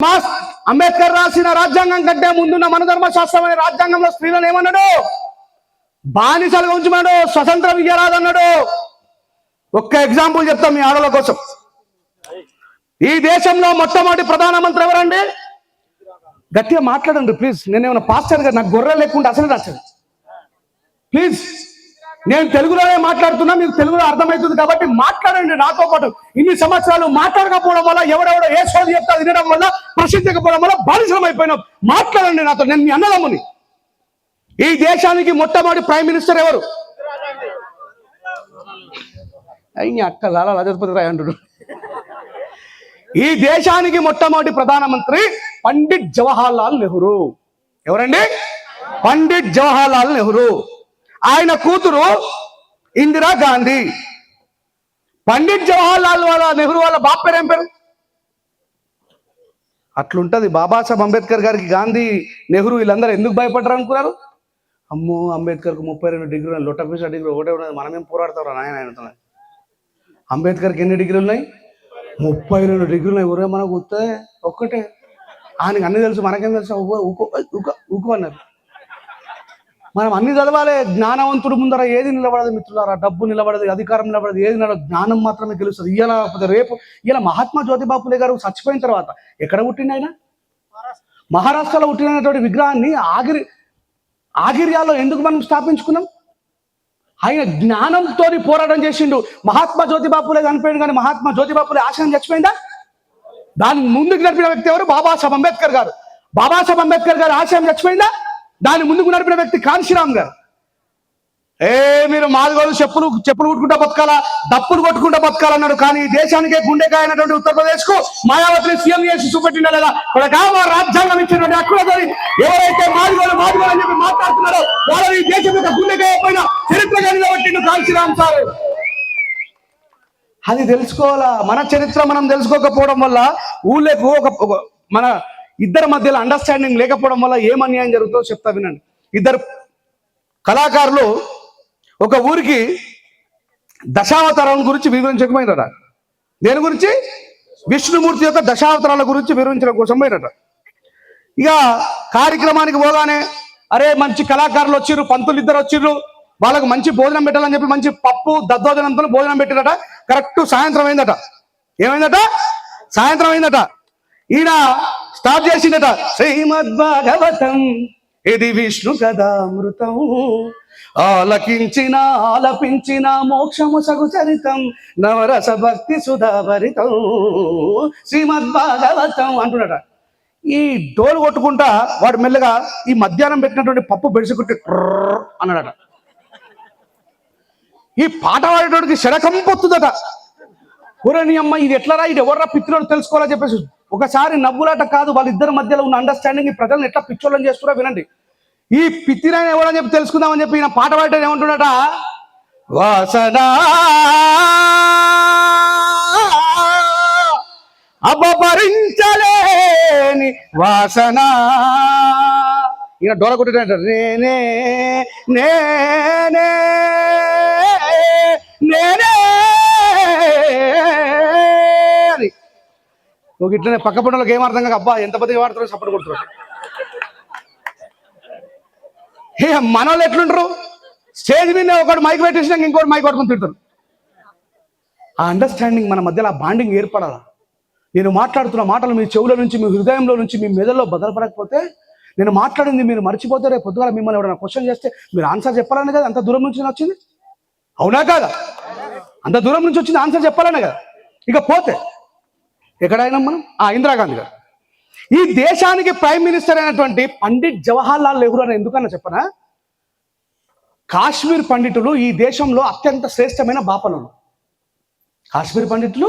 Mass Ambedkar రాసిన రాజ్యాంగం కంటే ముందున్న మనధర్మ శాస్త్రం అనే రాజ్యాంగంలో స్త్రీలను ఏమన్నాడు? బానిసలుగా ఉంచమన్నాడు స్వతంత్రం ఇయ్యరాదన్నాడు ఒక్క ఎగ్జాంపుల్ చెప్తాం మీ ఆడల కోసం. ఈ దేశంలో మొట్టమొదటి ప్రధానమంత్రి ఎవరండి? గట్టిగా మాట్లాడండి ప్లీజ్ నేను పాస్టర్ గారు నాకు గొర్రె లేకుండా అసలు నచ్చదు ప్లీజ్ నేను తెలుగులోనే మాట్లాడుతున్నా మీకు తెలుగులో అర్థమవుతుంది కాబట్టి మాట్లాడండి నాతో పాటు. ఇన్ని సంవత్సరాలు మాట్లాడకపోవడం వల్ల ఎవడెవడో ఏ సోది చెప్తా వినడం వల్ల ప్రసిద్ధికపోవడం వల్ల బానిసం అయిపోయినాం. మాట్లాడండి నాతో నేను మీ అన్నదమ్ముని. ఈ దేశానికి మొట్టమొదటి ప్రైమ్ మినిస్టర్ ఎవరు? అయ్యి అక్క లాలా లజపతి రాయ్ అంటుడు ఈ దేశానికి మొట్టమొదటి ప్రధానమంత్రి పండిట్ జవహర్ లాల్ నెహ్రూ. ఎవరండి? పండిట్ జవహర్లాల్ నెహ్రూ. ఆయన కూతురు ఇందిరా గాంధీ. పండిట్ జవహర్ లాల్ వాళ్ళ నెహ్రూ వాళ్ళ బాప్ పేరు ఏం పేరు? అట్లుంటది. బాబాసాహెబ్ అంబేద్కర్ గారికి గాంధీ నెహ్రూ వీళ్ళందరూ ఎందుకు భయపడ్డారు అనుకున్నారు? అమ్మో అంబేద్కర్కి ముప్పై రెండు డిగ్రీలు లొట్టపీస డిగ్రీ ఒకటే ఉన్నది. మనమేం పోరాడతారు నాయన ఆయన అంబేద్కర్కి ఎన్ని డిగ్రీలు ఉన్నాయి? ముప్పై రెండు డిగ్రీలు ఉన్నాయి. ఎవరే మనకు వస్తే ఒక్కటే. ఆయనకి అన్ని తెలుసు మనకేం తెలుసు? ఉవ్వ- ఉకో ఉక అన్నారు. మనం అన్ని చదవాలి. జ్ఞానవంతుడు ముందర ఏది నిలబడదు మిత్రులారా? డబ్బు నిలబడదు అధికారం నిలబడదు ఏది నిలబడదు జ్ఞానం మాత్రమే గెలుస్తుంది. ఇవాళ రేపు ఇలా మహాత్మా జ్యోతిబా ఫులే గారు చచ్చిపోయిన తర్వాత ఎక్కడ పుట్టిండు ఆయన? మహారాష్ట్రలో పుట్టినటువంటి విగ్రహాన్ని ఆగిరి ఆగిర్యాలో ఎందుకు మనం స్థాపించుకున్నాం? ఆయన జ్ఞానంతో పోరాటం చేసిండు. మహాత్మా జ్యోతిబాపులే చనిపోయింది కానీ మహాత్మా జ్యోతిబాపులే ఆశయం చచ్చిపోయిందా? దాని ముందుకు నడిపిన వ్యక్తి ఎవరు? బాబాసాహెబ్ అంబేద్కర్ గారు. బాబాసాహెబ్ అంబేద్కర్ గారు ఆశయం చచ్చిపోయిందా? దాని ముందుకు నడిపిన వ్యక్తి కాంశీరామ్ గారు. ఏ మీరు మాదిగోలు చెప్పులు చెప్పులు కుట్టుకుంటా బతకాలా దప్పులు కొట్టుకుంటా బతకాలన్నాడు కానీ ఈ దేశానికే గుండెకాయ అయినటువంటి ఉత్తరప్రదేశ్కు మాయావతిని సీఎం చేసి చూపెట్టిందా లేదా? కొడకా మా రాజ్యాంగం ఇచ్చినటువంటి హక్కులతోని ఎవరైతే మాదిగోలు మాదిగోలు అని చెప్పి మాట్లాడుతున్నారో వాళ్ళని ఈ దేశం యొక్క గుండెకాయ పైన చరిత్రగా నిలబెట్టిండు కాంశీరామ్ సార్. అది తెలుసుకోవాలా? మన చరిత్ర మనం తెలుసుకోకపోవడం వల్ల ఊళ్ళకు ఒక- మన ఇద్దరి మధ్యలో అండర్స్టాండింగ్ లేకపోవడం వల్ల ఏం అన్యాయం జరుగుతుందో చెప్తా వినండి. ఇద్దరు కళాకారులు ఒక ఊరికి దశావతారం గురించి వివరించకపోయినట దేని గురించి? విష్ణుమూర్తి యొక్క దశావతారాల గురించి వివరించడం కోసం పోయినట ఇక కార్యక్రమానికి పోగానే అరే మంచి కళాకారులు వచ్చిర్రు పంతులు ఇద్దరు వచ్చిర్రు వాళ్ళకు మంచి భోజనం పెట్టాలని చెప్పి మంచి పప్పు దద్దోజనంతో భోజనం పెట్టిరట. కరెక్ట్ సాయంత్రం అయిందట. ఏమైందట? సాయంత్రం అయిందట. ఈయన స్టార్ట్ చేసిందట. శ్రీమద్ భాగవతం ఇది విష్ణు కథామృతం. ఆలకించిన ఆలపించిన మోక్షము సగు చరితం. నవరస భక్తి సుధాభరితం. శ్రీమద్ భాగవతం అంటున్నట ఈ డోలు కొట్టుకుంటా వాడు మెల్లగా ఈ మధ్యాహ్నం పెట్టినటువంటి పప్పు బెడిసికొట్టి అన్నాడట. ఈ పాట పాడేటోడికి శడకం పొత్తుదట. నీ అమ్మ ఇది ఎట్లరా? ఇది ఎవర్రా? పిత్రుడు తెలుసుకోవాలని చెప్పేసి ఒకసారి నవ్వులాట కాదు వాళ్ళిద్దరి మధ్యలో ఉన్న అండర్స్టాండింగ్ ఈ ప్రజలను ఎట్లా పిచ్చోళ్ళని చేస్తున్నా వినండి ఈ పిత్తిరాయన ఎవడని చెప్పి తెలుసుకుందామని చెప్పి ఈయన పాట పాడటం ఏమంటున్నాట వాసన అపభరించలేని వాసన ఈయన డోర కొట్టినట్టు నేనే నేనే నేనే నువ్వు ఇట్లనే పక్క పండుగలకు ఏం అర్థం కాక అబ్బా ఎంత పదిగా వాడుతున్నావు సపోర్ట్ కొడుతున్నారు. మన మనోళ్ళు ఎట్లుంటారు? స్టేజ్ మీద ఒకటి మైక్ పెట్టేసినాక ఇంకోటి మైక్ పట్టుకుని తింటారు ఆ అండర్స్టాండింగ్ మన మధ్యలో ఆ బాండింగ్ ఏర్పడాలా? నేను మాట్లాడుతున్న మాటలు మీ చెవుల నుంచి మీ హృదయంలో నుంచి మీ మెదడులో బదలపడకపోతే నేను మాట్లాడింది మీరు మర్చిపోతే రేపు పొద్దుగా మిమ్మల్ని ఎవరైనా క్వశ్చన్ చేస్తే మీరు ఆన్సర్ చెప్పాలనే కదా? అంత దూరం నుంచి వచ్చింది? అవునా కాదా? అంత దూరం నుంచి వచ్చింది ఆన్సర్ చెప్పాలనే కదా? ఇక పోతే ఎక్కడైనా మనం? ఆ ఇందిరాగాంధీ గారు. ఈ దేశానికి ప్రైమ్ మినిస్టర్ అయినటువంటి పండిట్ జవహర్ లాల్ నెహ్రూ అని ఎందుకన్నా చెప్పనా? కాశ్మీర్ పండితులు ఈ దేశంలో అత్యంత శ్రేష్టమైన బాపనులు. కాశ్మీర్ పండితులు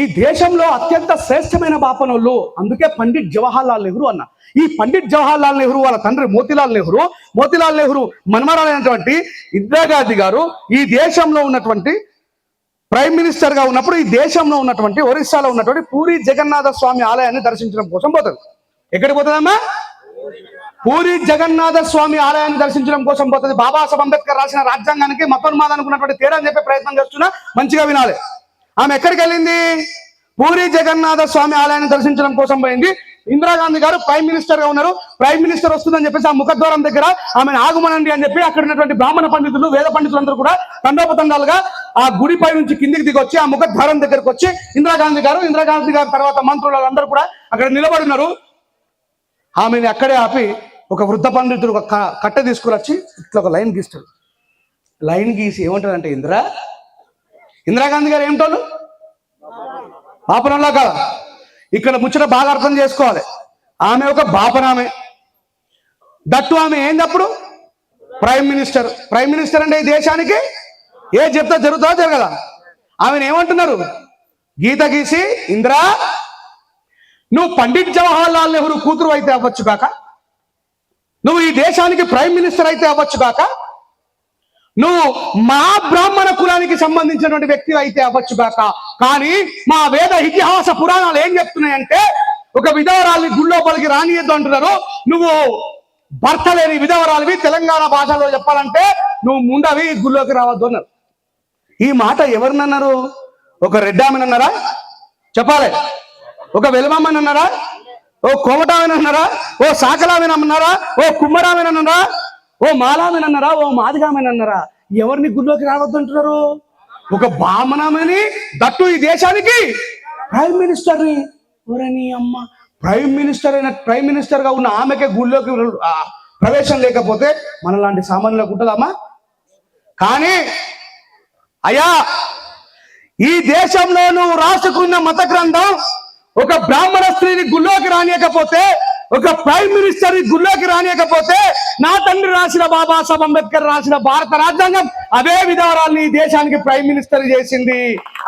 ఈ దేశంలో అత్యంత శ్రేష్టమైన బాపనులు. అందుకే పండిట్ జవహర్ లాల్ నెహ్రూ అన్న. ఈ పండిట్ జవహర్ లాల్ నెహ్రూ వాళ్ళ తండ్రి మోతిలాల్ నెహ్రూ మోతిలాల్ నెహ్రూ మన్మరాలైనటువంటి ఇందిరాగాంధీ గారు ఈ దేశంలో ఉన్నటువంటి ప్రైమ్ మినిస్టర్గా ఉన్నప్పుడు ఈ దేశంలో ఉన్నటువంటి ఒరిస్సాలో ఉన్నటువంటి పూరి జగన్నాథ స్వామి ఆలయాన్ని దర్శించడం కోసం పోతుంది ఎక్కడికి పోతుందమ్మా పూరి జగన్నాథ స్వామి ఆలయాన్ని దర్శించడం కోసం పోతుంది బాబాసాహెబ్ అంబేద్కర్ రాసిన రాజ్యాంగానికి మతోన్మాదానికి తేడా అని చెప్పే ప్రయత్నం చేస్తున్నా మంచిగా వినాలి. ఆమె ఎక్కడికి వెళ్ళింది? పూరి జగన్నాథ స్వామి ఆలయాన్ని దర్శించడం కోసం పోయింది. ఇందిరాగాంధీ గారు ప్రైమ్ మినిస్టర్గా ఉన్నారు. ప్రైమ్ మినిస్టర్ వస్తుందని చెప్పేసి ఆ ముఖద్వారం దగ్గర ఆమెను ఆగమనండి అని చెప్పి అక్కడ ఉన్నటువంటి బ్రాహ్మణ పండితులు వేద పండితులందరూ కూడా తండోపతండాలుగా ఆ గుడిపై నుంచి కిందికి దిగొచ్చి వచ్చి ఆ ముఖద్వారం దగ్గరకు వచ్చి ఇందిరాగాంధీ గారు ఇందిరాగాంధీ గారి తర్వాత మంత్రులు అందరూ కూడా అక్కడ నిలబడి ఉన్నారు. ఆమెని అక్కడే ఆపి ఒక వృద్ధ పండితుడు ఒక కట్ట కట్టె తీసుకుని వచ్చి ఇట్లా ఒక లైన్ గీస్తాడు. లైన్ గీసి ఏమంటాడంటే ఇందిరా ఇందిరాగాంధీ గారు ఏమిటోళ్ళు బాపనంలా కదా? ఇక్కడ ముచ్చట బాగా అర్థం చేసుకోవాలి. ఆమె ఒక బాపనామె. దట్టు ఆమె ఏందప్పుడు ప్రైమ్ మినిస్టర్. ప్రైమ్ మినిస్టర్ అంటే ఈ దేశానికి ఏ చెప్తా జరుగుతుందో జరగదా? ఆమెను ఏమంటున్నారు? గీత గీసి ఇందిరా నువ్వు పండిత్ జవహర్ లాల్ నెహ్రూ కూతురు అయితే అవ్వచ్చు కాక? నువ్వు ఈ దేశానికి ప్రైమ్ మినిస్టర్ అయితే అవ్వచ్చు కాక? నువ్వు మా బ్రాహ్మణ కులానికి సంబంధించినటువంటి వ్యక్తి అయితే అవ్వచ్చు కాక. కానీ మా వేద ఇతిహాస పురాణాలు ఏం చెప్తున్నాయంటే ఒక విధవరాల్ని గుళ్ళోపలికి రానియద్దు అంటున్నారు. నువ్వు భర్త లేని విధవరాలివి తెలంగాణ భాషలో చెప్పాలంటే నువ్వు ముండవి గుళ్ళోకి రావద్దు అన్నారు. ఈ మాట ఎవరినన్నారు ఒక రెడ్డామని అన్నారా? చెప్పాలి. ఒక వెలుమమ్మని అన్నారా? ఓ కోమటామని అన్నారా? ఓ సాకలామని అన్నారా? ఓ కుమ్మరామని అన్నారా? ఓ మాలామని అన్నారా ఓ మాదిగామని అన్నారా ఎవరిని గుడిలోకి రావద్దు అంటున్నారు ఒక బామనామని దట్టు ఈ దేశానికి. ప్రైమ్ మినిస్టర్ని. ఎవరని అమ్మ. ప్రైమ్ మినిస్టర్ అయిన ప్రైమ్ మినిస్టర్గా ఉన్న ఆమెకే గుడిలోకి ప్రవేశం లేకపోతే మనలాంటి సామాన్యులకు ఉంటుందమ్మా? కానీ అయ్యా ఈ దేశంలో నువ్వు రాసుకున్న మత గ్రంథం ఒక బ్రాహ్మణ స్త్రీని గుళ్ళోకి రానియకపోతే ఒక ప్రైమ్ మినిస్టర్ గుళ్ళోకి రానియకపోతే నా తండ్రి రాసిన బాబాసాహెబ్ అంబేద్కర్ రాసిన భారత రాజ్యాంగం అదే విధవరాల్ని ఈ దేశానికి ప్రైమ్ మినిస్టర్ చేసింది.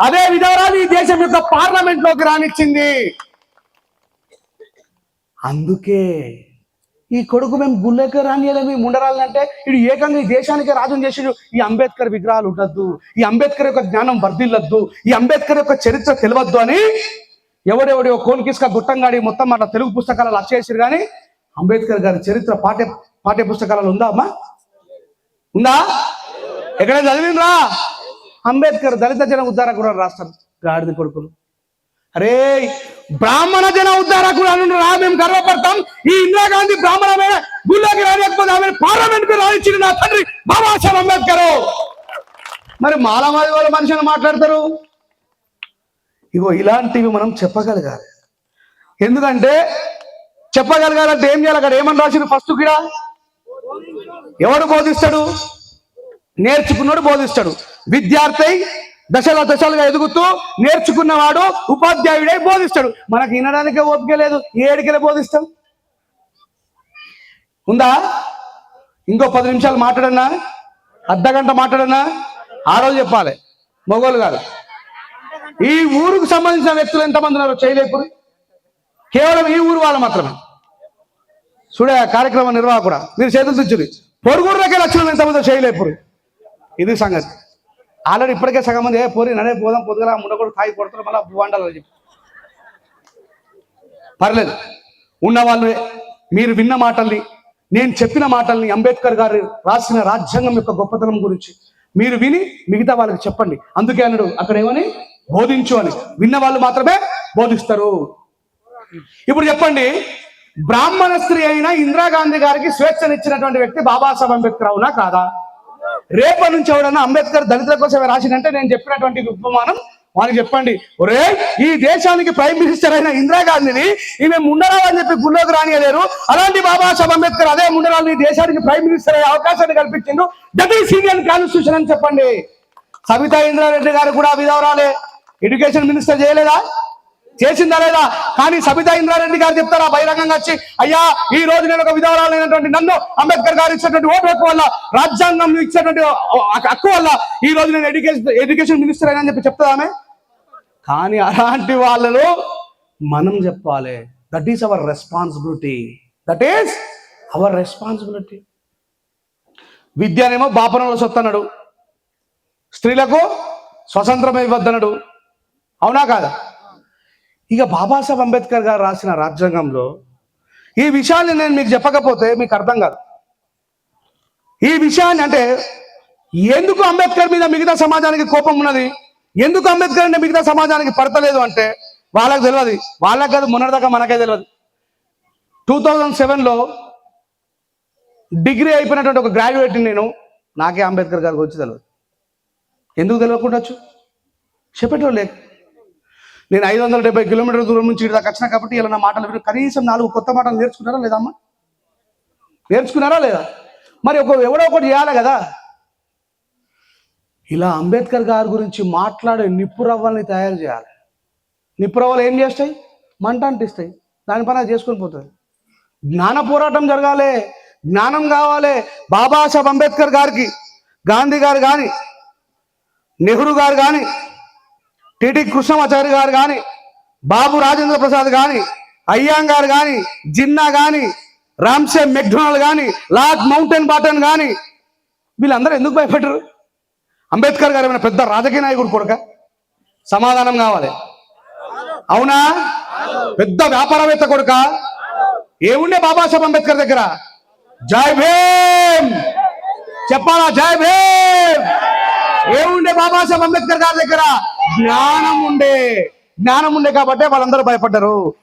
అదే విధానాలు ఈ దేశం యొక్క పార్లమెంట్లోకి రానిచ్చింది. అందుకే ఈ కొడుకు మేము గుళ్ళకి రానియలేము ముండరాలని అంటే ఇడు ఏకంగా ఈ దేశానికి రాజుని చేసి ఈ అంబేద్కర్ విగ్రహాలు ఉండద్దు ఈ అంబేద్కర్ యొక్క జ్ఞానం వర్ధిల్లద్దు ఈ అంబేద్కర్ యొక్క చరిత్ర తెలియద్దు అని ఎవడెవడి కోన్కిస్క గుట్టంగాడి మొత్తం అట్లా తెలుగు పుస్తకాలలో అచ్చేసారు కానీ అంబేద్కర్ గారి చరిత్ర పాఠ్య పాఠ్య పుస్తకాలలో ఉందా అమ్మా? ఉందా? ఎక్కడ చదివిండ్రా? అంబేద్కర్ దళిత జన ఉద్దారకు అని రాస్తారు గాడిద కొడుకులు. అరే బ్రాహ్మణ జన ఉద్దారకు రా మేము గర్వపడతాం. ఈ ఇందిరాగాంధీ బ్రాహ్మణమైన గుళ్ళోకి రానియకపోతే ఆమె పార్లమెంట్కు రాయించింది నా తండ్రి బాబాసాహెబ్ అంబేద్కర్. మరి మాలమాది వాళ్ళ మనిషిని మాట్లాడతారు? ఇగో ఇలాంటివి మనం చెప్పగలగాలి. ఎందుకంటే చెప్పగలగాలంటే ఏం చేయాలి అక్కడ? ఏమని రాసింది ఫస్ట్ కిడా ఎవడు బోధిస్తాడు? నేర్చుకున్నాడు బోధిస్తాడు. విద్యార్థి దశల దశలుగా ఎదుగుతూ నేర్చుకున్నవాడు ఉపాధ్యాయుడై బోధిస్తాడు. మనకి వినడానికే ఓపిక లేదు. ఏడికలే బోధిస్తాం? ఉందా? ఇంకో పది నిమిషాలు మాట్లాడన్నా? అర్ధ గంట మాట్లాడన్నా? ఆ రోజు చెప్పాలి. మొగోలు కాదు. ఈ ఊరుకు సంబంధించిన వ్యక్తులు ఎంతమంది ఉన్నారో చేయలేపుడు కేవలం ఈ ఊరు వాళ్ళు మాత్రమే. చూడే ఆ కార్యక్రమ నిర్వాహకుడా? మీరు చేతులు తెచ్చుది పొరుగురులకే లక్షణం ఎంతమంది చేయలేపుడు ఇది సంగతి. ఆల్రెడీ ఇప్పటికే సగం మంది ఏ పోరి నడే పోదాం పొద్దుగా ఉండకూడదు తాగి కొడుతున్నారు మళ్ళీ వండాలని చెప్పి. పర్లేదు. ఉన్నవాళ్ళు మీరు విన్న మాటల్ని నేను చెప్పిన మాటల్ని అంబేద్కర్ గారు రాసిన రాజ్యాంగం యొక్క గొప్పతనం గురించి మీరు విని మిగతా వాళ్ళకి చెప్పండి. అందుకే అన్నాడు అక్కడ ఏమని? బోధించు అని. విన్న వాళ్ళు మాత్రమే బోధిస్తారు. ఇప్పుడు చెప్పండి బ్రాహ్మణ స్త్రీ అయిన ఇందిరాగాంధీ గారికి స్వేచ్ఛనిచ్చినటువంటి వ్యక్తి బాబాసాహెబ్ అంబేద్కర్ అవునా కాదా? రేపటి నుంచి ఎవడన్నా అంబేద్కర్ దళితుల కోసమే రాసిందంటే నేను చెప్పినటువంటి ఉపమానం వారికి చెప్పండి. ఒరే ఈ దేశానికి ప్రైమ్ మినిస్టర్ అయిన ఇందిరాగాంధీని ఈమె ముండరాలు అని చెప్పి గుళ్ళోకి రానియలేరు. అలాంటి బాబాసాహెబ్ అంబేద్కర్ అదే ముండరాలు ఈ దేశానికి ప్రైమ్ మినిస్టర్ అయ్యే అవకాశాన్ని కల్పించిండు. దట్ ఈస్ ఇండియన్ కాన్స్టిట్యూషన్ అని చెప్పండి. సబితా ఇంద్రారెడ్డి గారు కూడా విధవరాలే. ఎడ్యుకేషన్ మినిస్టర్ చేయలేదా? చేసిందా లేదా? కానీ సబితా ఇంద్రారెడ్డి గారు చెప్తారా? బహిరంగంగా వచ్చి అయ్యా ఈ రోజు నేను ఒక విధానాలైనటువంటి నన్ను అంబేద్కర్ గారు ఇచ్చినటువంటి ఓటు హక్కు వల్ల రాజ్యాంగం ఇచ్చినటువంటి హక్కు వల్ల ఈ రోజు నేను ఎడ్యుకేషన్ ఎడ్యుకేషన్ మినిస్టర్ అయినా చెప్పి చెప్తామే కానీ అలాంటి వాళ్ళలో మనం చెప్పాలి. That is our responsibility that is our responsibility విద్యనేమో బాపనంలో సొత్తన్నాడు. స్త్రీలకు స్వతంత్రం ఇవ్వద్దనడు అవునా కాదా? ఇక బాబాసాహెబ్ అంబేద్కర్ గారు రాసిన రాజ్యాంగంలో ఈ విషయాన్ని నేను మీకు చెప్పకపోతే మీకు అర్థం కాదు. ఈ విషయాన్ని అంటే ఎందుకు అంబేద్కర్ మీద మిగతా సమాజానికి కోపం ఉన్నది? ఎందుకు అంబేద్కర్ అంటే మిగతా సమాజానికి పడతలేదు అంటే వాళ్ళకి తెలియదు. వాళ్ళకి కాదు మొన్నటిదాకా మనకే తెలియదు. టూ థౌజండ్ సెవెన్లో డిగ్రీ అయిపోయినటువంటి ఒక గ్రాడ్యుయేట్ నేను నాకే అంబేద్కర్ గారికి వచ్చి తెలియదు. ఎందుకు తెలియకుండా వచ్చు? చెప్పేటోళ్ళు లేక నేను ఐదు వందల డెబ్బై కిలోమీటర్ల దూరం నుంచి ఇటు వచ్చినా కాబట్టి ఇలా నా మాటలు విని కనీసం నాలుగు కొత్త మాటలు నేర్చుకున్నారా లేదా అమ్మా? నేర్చుకున్నారా లేదా? మరి ఒక ఎవడో ఒకటి చేయాలి కదా. ఇలా అంబేద్కర్ గారి గురించి మాట్లాడే నిప్పురవ్వల్ని తయారు చేయాలి. నిప్పురవ్వలు ఏం చేస్తాయి? మంట అంటిస్తాయి. దానిపైన అది చేసుకొని పోతుంది. జ్ఞాన పోరాటం జరగాలి. జ్ఞానం కావాలి. బాబాసాహెబ్ అంబేద్కర్ గారికి గాంధీ గారు కానీ నెహ్రూ గారు కానీ టిటి కృష్ణమాచారి గారు కానీ బాబు రాజేంద్ర ప్రసాద్ కానీ అయ్యాంగారు కానీ జిన్నా కానీ రామ్సే మెక్డొనాల్డ్ కానీ లార్డ్ మౌంటైన్ బాటన్ కానీ వీళ్ళందరూ ఎందుకు భయపెట్టరు? అంబేద్కర్ గారు ఏమైనా పెద్ద రాజకీయ నాయకుడు కొడుక? సమాధానం కావాలి. అవునా? పెద్ద వ్యాపారవేత్త కొడుక? ఏముండే బాబాసాహెబ్ అంబేద్కర్ దగ్గర? జై భీమ్! చెప్పాలా? జై భీమ్! ఏముండే బాబాసాహెబ్ అంబేద్కర్ గారి దగ్గర? జ్ఞానం ఉండే. జ్ఞానం ఉండే కాబట్టి వాళ్ళందరూ భయపడ్డారు.